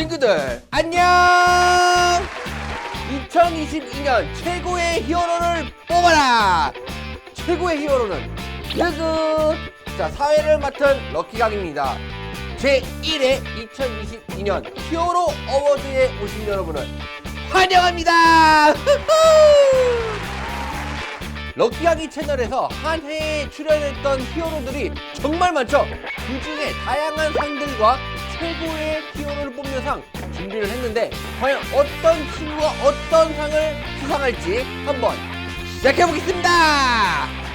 친구들 안녕! 2022년 최고의 히어로를 뽑아라! 최고의 히어로는 누구? 자 사회를 맡은 럭키강입니다. 제1회 2022년 히어로 어워즈에 오신 여러분을 환영합니다! 럭키아기 채널에서 한 해에 출연했던 히어로들이 정말 많죠. 그 중에 다양한 상들과 최고의 히어로를 뽑는 상 준비를 했는데 과연 어떤 친구가 어떤 상을 수상할지 한번 시작해 보겠습니다.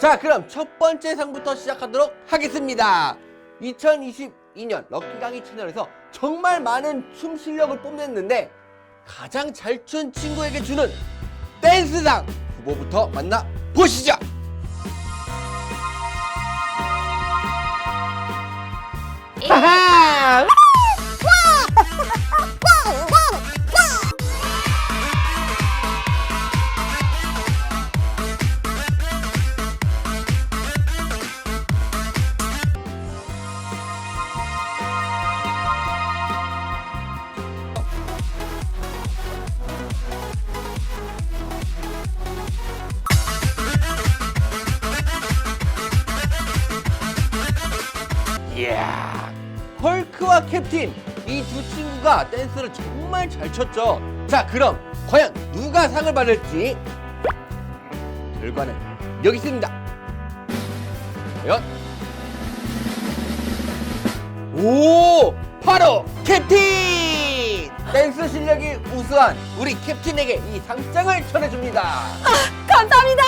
자, 그럼 첫 번째 상부터 시작하도록 하겠습니다. 2022년 럭키강이 채널에서 정말 많은 춤 실력을 뽐냈는데 가장 잘 춘 친구에게 주는 댄스상 후보부터 만나 보시죠. 와 캡틴 이 두 친구가 댄스를 정말 잘 췄죠 자 그럼 과연 누가 상을 받을지 결과는 여기 있습니다 과연 오 바로 캡틴 댄스 실력이 우수한 우리 캡틴에게 이 상장을 전해줍니다 감사합니다.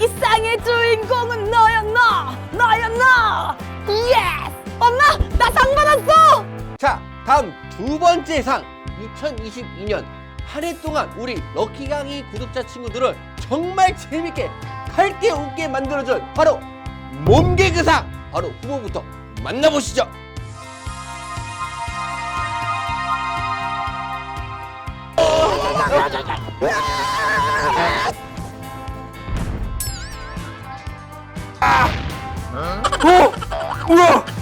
이 쌍의 주인공은 너야 너, 너야 너. 예스. 엄마 나 상 받았어 자 다음 두 번째 상 2022년 한 해 동안 우리 럭키강이 구독자 친구들을 정말 재밌게 갈게 웃게 만들어준 바로 몸개그상 바로 후보부터 만나보시죠 어? 우와!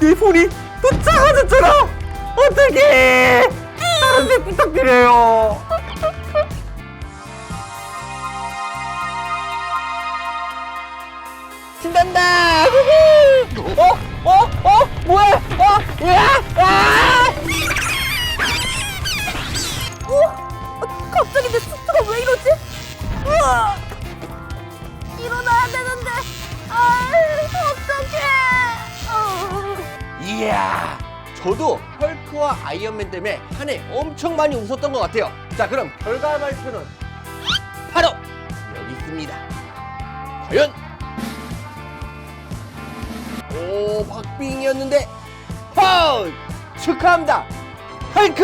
내 손이 또 작아졌잖아! 어떡해! 다른 데 부탁드려요! 신난다! 어? 어? 어? 뭐야? 어? 뭐야? 아! 저도 헐크와 아이언맨 때문에 한 해 엄청 많이 웃었던 것 같아요. 자, 그럼 결과 발표는 바로 여기 있습니다. 과연 오 박빙이었는데 헐 축하합니다 헐크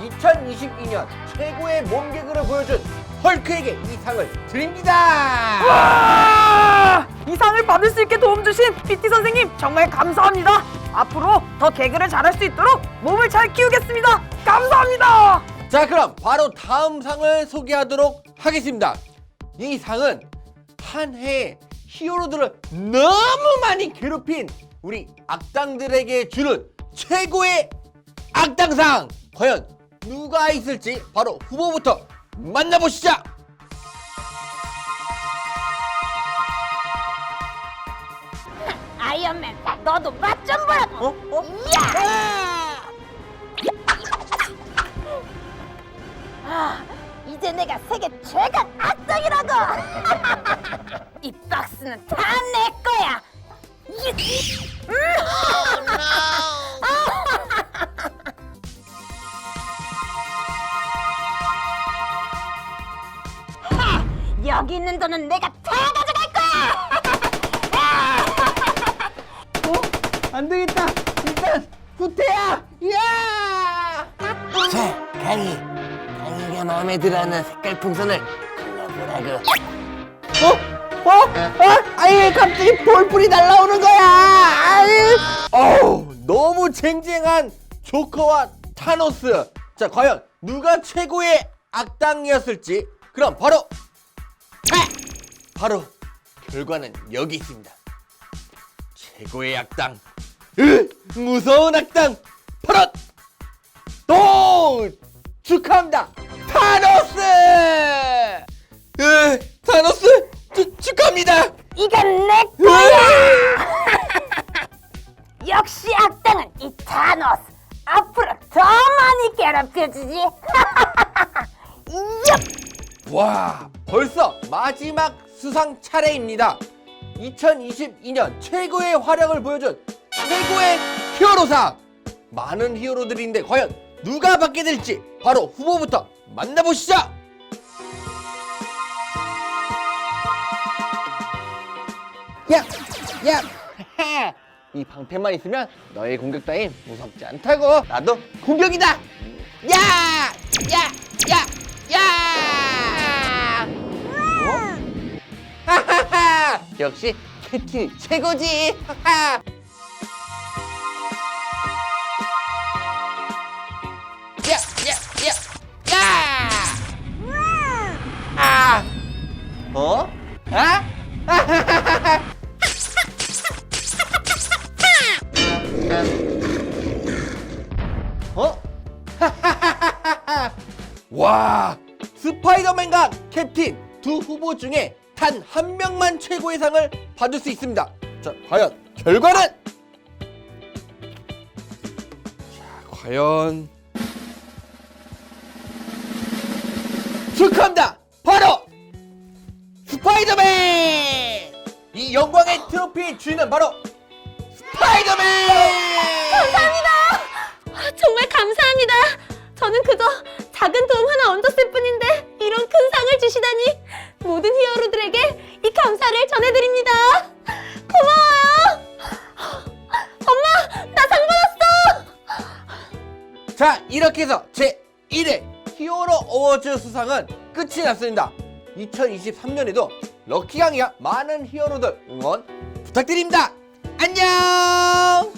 2022년 최고의 몸개그를 보여준 헐크에게 이 상을 드립니다 아! 이 상을 받을 수 있게 도움 주신 PT 선생님 정말 감사합니다. 앞으로 더 개그를 잘할 수 있도록 몸을 잘 키우겠습니다. 감사합니다. 자 그럼 바로 다음 상을 소개하도록 하겠습니다 이 상은 한 해에 히어로들을 너무 많이 괴롭힌 우리 악당들에게 주는 최고의 악당상 과연 누가 있을지 바로 후보부터 만나보시죠 아이언맨, 너도 맛 좀 보라고. 어? 어? 야! 아, 이제 내가 세계 최강 악당이라고. 이 박스는 다 내 거야. 음! 하! 여기 있는 돈은 내가 다 가져갈 거야. 어? 안 되겠다. 일단 후퇴야. 야! 자, 강희. 강희가 마음에 들어하는 색깔 풍선을 골라보라고. 어? 어? 어? 아예 갑자기 볼뿔이 날라오는 거야. 아유. 어우, 너무 쟁쟁한 조커와 타노스. 자, 과연 누가 최고의 악당이었을지. 그럼 바로 하! 바로 결과는 여기 있습니다. 최고의 악당. 으, 무서운 악당. 바로 또 축하합니다. 타노스! 으, 타노스 축- 축하합니다. 이건 내 거야! 역시 악당은 이 타노스! 앞으로 더 많이 괴롭혀주지! 얍! 와, 벌써 마지막 수상 차례입니다. 2022년 최고의 활약을 보여준 최고의 히어로상. 많은 히어로들인데 과연 누가 받게 될지 바로 후보부터 만나보시죠. 야, 야, 이 방패만 있으면 너의 공격 따윈 무섭지 않다고. 나도 공격이다. 야, 야, 야, 야. 어? 하하하! 역시 캡틴이 최고지. 하하! 와 스파이더맨과 캡틴 두 후보 중에 단 한 명만 최고의 상을 받을 수 있습니다. 자 과연 결과는? 자 과연 축하합니다. 바로 스파이더맨 이 영광의 트로피의 주인은 바로 스파이더맨. 감사합니다! 정말 감사합니다! 저는 그저 작은 도움 하나 얹었을 뿐인데 이런 큰 상을 주시다니 모든 히어로들에게 이 감사를 전해드립니다! 고마워요! 엄마! 나 상 받았어! 자 이렇게 해서 제 1회 히어로 어워즈 수상은 끝이 났습니다 2023년에도 럭키강이와 많은 히어로들 응원 부탁드립니다 안녕